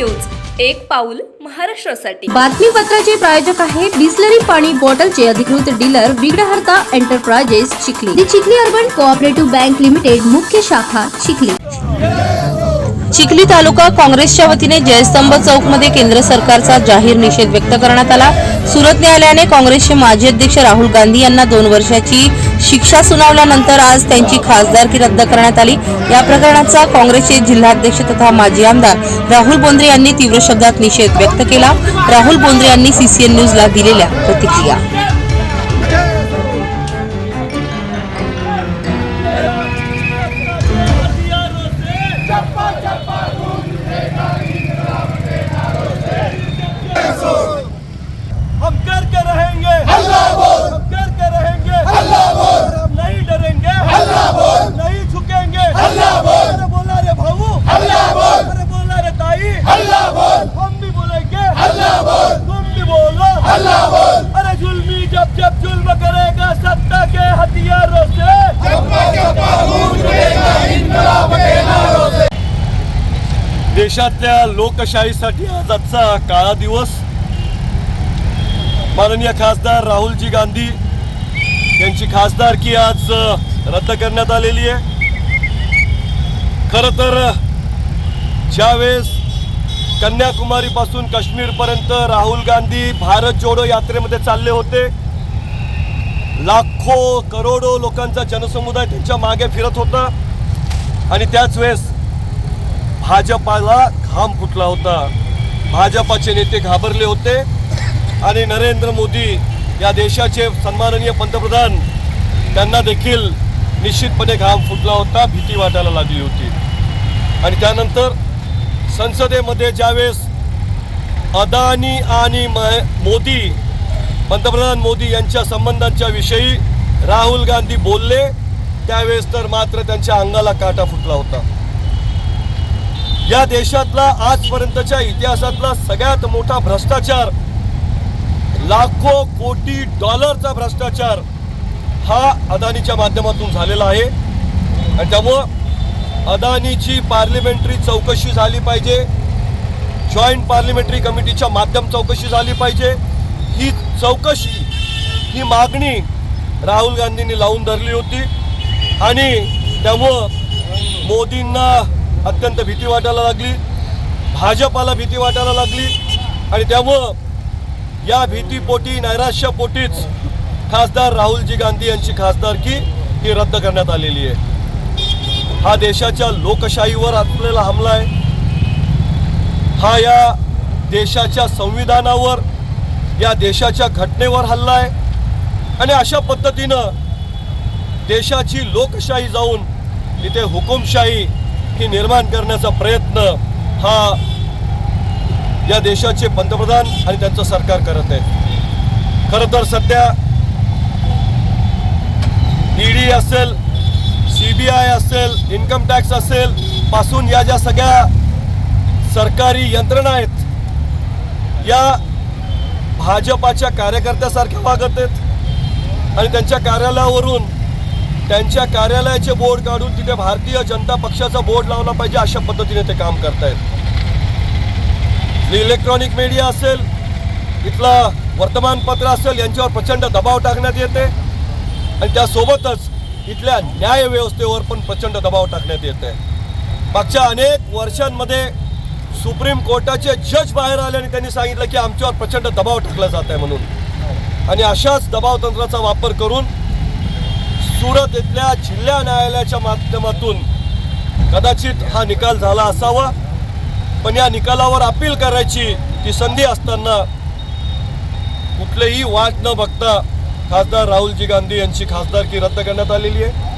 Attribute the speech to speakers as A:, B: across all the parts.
A: News एक पाऊल महाराष्ट्रासाठी.
B: बातमीपत्राचे प्रायोजक आहे बिस्लरी पाणी बॉटलचे अधिकृत dealer Vighnaharta enterprises Chikhli. Chikhli urban cooperative bank limited मुख्य शाखा चिखली. चिखली तालुका काँग्रेसच्या वतीने जयस्तंभ चौकमध्ये केंद्र सरकारचा जाहीर निषेध व्यक्त करण्यात आला. सुरत न्यायालयाने काँग्रेसचे माजी अध्यक्ष राहुल गांधी यांना दोन वर्षाची शिक्षा सुनावल्यानंतर आज त्यांची खासदारकी रद्द करण्यात आली. या प्रकरणाचा काँग्रेसचे जिल्हाध्यक्ष तथा माजी आमदार राहुल बोंद्रे यांनी तीव्र शब्दात निषेध व्यक्त केला. राहुल बोंद्रे यांनी सीसीएन न्यूजला दिलेल्या प्रतिक्रिया.
C: देशातल्या लोकशाहीसाठी आजचा काळा दिवस. माननीय खासदार राहुलजी गांधी यांची खासदारकी आज रद्द करण्यात आलेली आहे. खरं तर ज्यावेळेस कन्याकुमारीपासून काश्मीरपर्यंत राहुल गांधी भारत जोडो यात्रेमध्ये चालले होते लाखो करोडो लोकांचा जनसमुदाय त्यांच्या मागे फिरत होता. आणि त्याच वेळेस भाजपाला घाम फुटला होता. भाजपाचे नेते घाबरले होते. आणि नरेंद्र मोदी या देशाचे सन्माननीय पंतप्रधान त्यांना देखील निश्चितपणे घाम फुटला होता भीती वाटायला लागली होती. आणि त्यानंतर संसदेमध्ये ज्यावेळेस अदानी आणि मोदी पंतप्रधान मोदी यांच्या संबंधांच्या विषयी राहुल गांधी बोलले त्यावेळेस तर मात्र त्यांच्या अंगाला काटा फुटला होता. या देशातला आजपर्यंतच्या इतिहासातला सगळ्यात मोठा भ्रष्टाचार लाखो कोटी डॉलरचा भ्रष्टाचार हा अदानीच्या माध्यमातून झालेला आहे. आणि त्यामुळं अदानीची पार्लिमेंटरी चौकशी झाली पाहिजे. जॉईंट पार्लिमेंटरी कमिटीच्या माध्यम चौकशी झाली पाहिजे. ही चौकशी ही मागणी राहुल गांधींनी लावून धरली होती. आणि त्यामुळं मोदींना अत्यंत भीती वाटायला लागली. भाजपाला भीती वाटायला लागली. आणि त्यामुळं या भीतीपोटी नैराश्यपोटीच खासदार राहुलजी गांधी यांची खासदारकी ही रद्द करण्यात आलेली आहे. हा देशाच्या लोकशाहीवर असलेला हमला आहे. हा या देशाच्या संविधानावर या देशाच्या घटनेवर हल्ला आहे. आणि अशा पद्धतीनं देशाची लोकशाही जाऊन इथे हुकुमशाही ही निर्माण करण्याचा प्रयत्न हा या देशाचे पंतप्रधान आणि त्यांचं सरकार करत आहे खरं तर सध्या ईडी असेल सी बी आय असेल इन्कम टॅक्स असेल पासून या ज्या सगळ्या सरकारी यंत्रणा आहेत या भाजपाच्या कार्यकर्त्यासारख्या वागत आहेत आणि त्यांच्या कार्यालयावरून त्यांच्या कार्यालयाचे बोर्ड काढून तिथे भारतीय जनता पक्षाचा बोर्ड लावला पाहिजे अशा पद्धतीने ते काम करतायत. इलेक्ट्रॉनिक मीडिया असेल इथला वर्तमानपत्र असेल यांच्यावर प्रचंड दबाव टाकण्यात येते. आणि त्यासोबतच इथल्या न्याय व्यवस्थेवर पण प्रचंड दबाव टाकण्यात येते मागच्या अनेक वर्षांमध्ये सुप्रीम कोर्टाचे जज बाहेर आले आणि त्यांनी सांगितलं की आमच्यावर प्रचंड दबाव टाकला जात आहे म्हणून. आणि अशाच दबाव तंत्राचा वापर करून सुरत इथल्या जिल्हा न्यायालयाच्या माध्यमातून कदाचित हा निकाल झाला असावा. पण या निकालावर अपील करायची ती संधी असताना कुठलेही वाट न बघता खासदार राहुलजी गांधी यांची खासदारकी रद्द करण्यात आलेली आहे.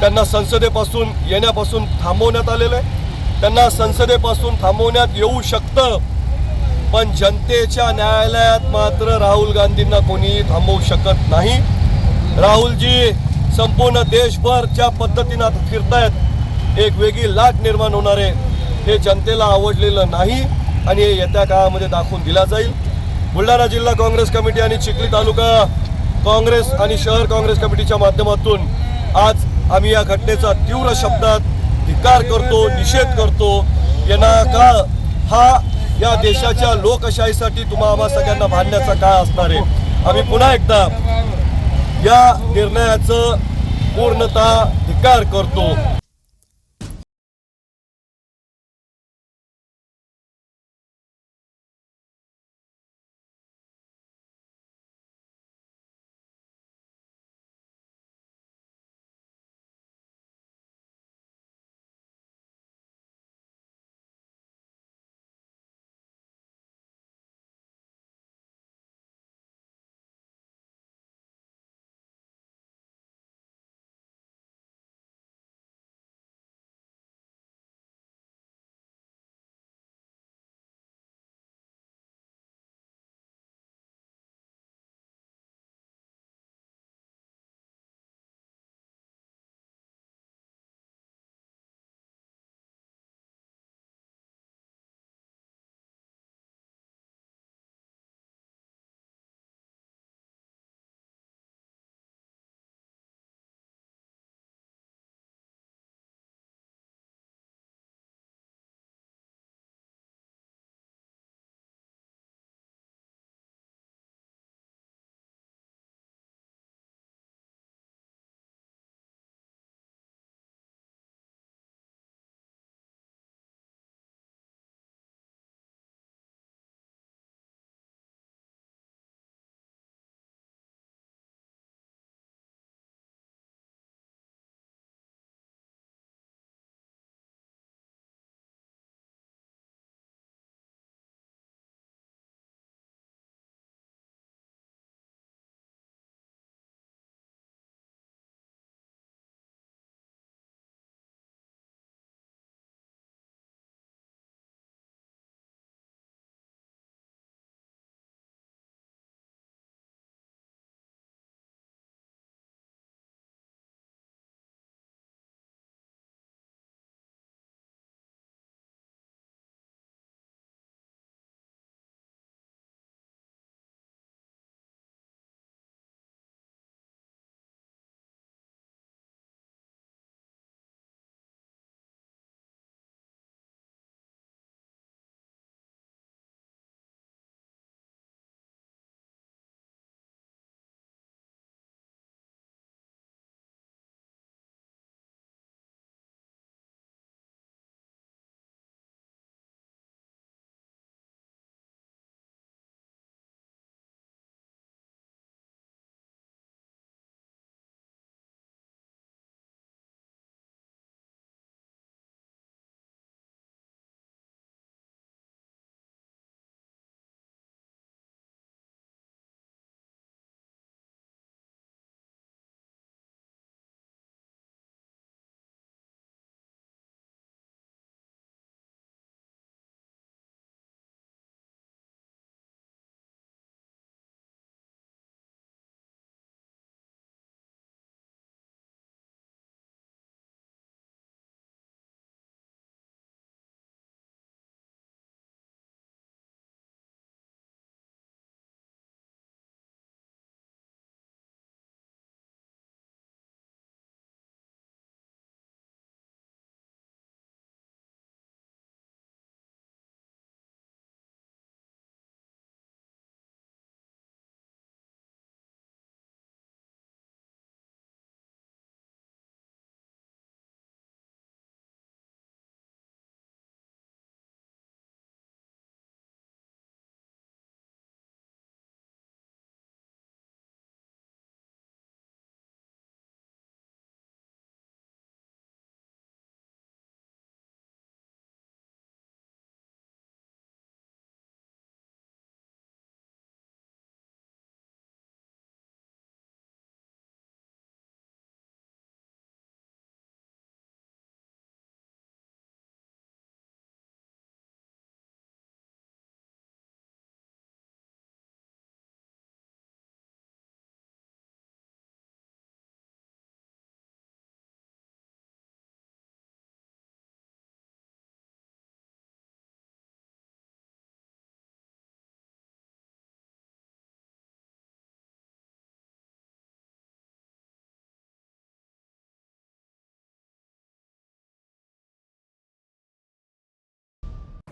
C: त्यांना संसदेपासून येण्यापासून थांबवण्यात आलेलं आहे. त्यांना संसदेपासून थांबवण्यात येऊ शकतं पण जनतेच्या न्यायालयात मात्र राहुल गांधींना कोणीही थांबवू शकत नाही. राहुलजी संपूर्ण देशभर ज्या पद्धतीनं आता फिरतायत एक वेगळी लाट निर्माण होणार आहे हे जनतेला आवडलेलं नाही आणि हे येत्या काळामध्ये दाखवून दिला जाईल. बुलढाणा जिल्हा काँग्रेस कमिटी आणि चिखली तालुका काँग्रेस आणि शहर काँग्रेस कमिटीच्या माध्यमातून आज आम्ही या घटनेचा तीव्र शब्दात धिकार करतो निषेध करतो. येणार का हा या देशाच्या लोकशाहीसाठी तुम्हा आम्हा सगळ्यांना भांडण्याचा काळ असणार आहे. आम्ही पुन्हा एकदा या निर्णयाचं पूर्णतः धिक्कार करतो.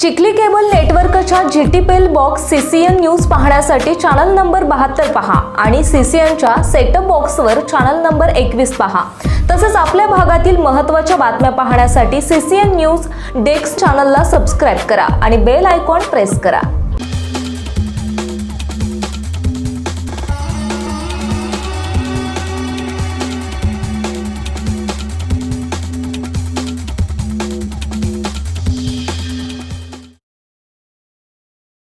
D: चिखली केबल नेटवर्कच्या G T P L box CCN news पाहण्यासाठी चॅनल नंबर बहात्तर पहा आणि सीसीएनच्या सेटअप बॉक्सवर चॅनल नंबर एकवीस पहा. तसेच आपल्या भागातील महत्त्वाच्या बातम्या पाहण्यासाठी सीसीएन न्यूज डेस्क चॅनलला सबस्क्राईब करा आणि बेल आयकॉन प्रेस करा.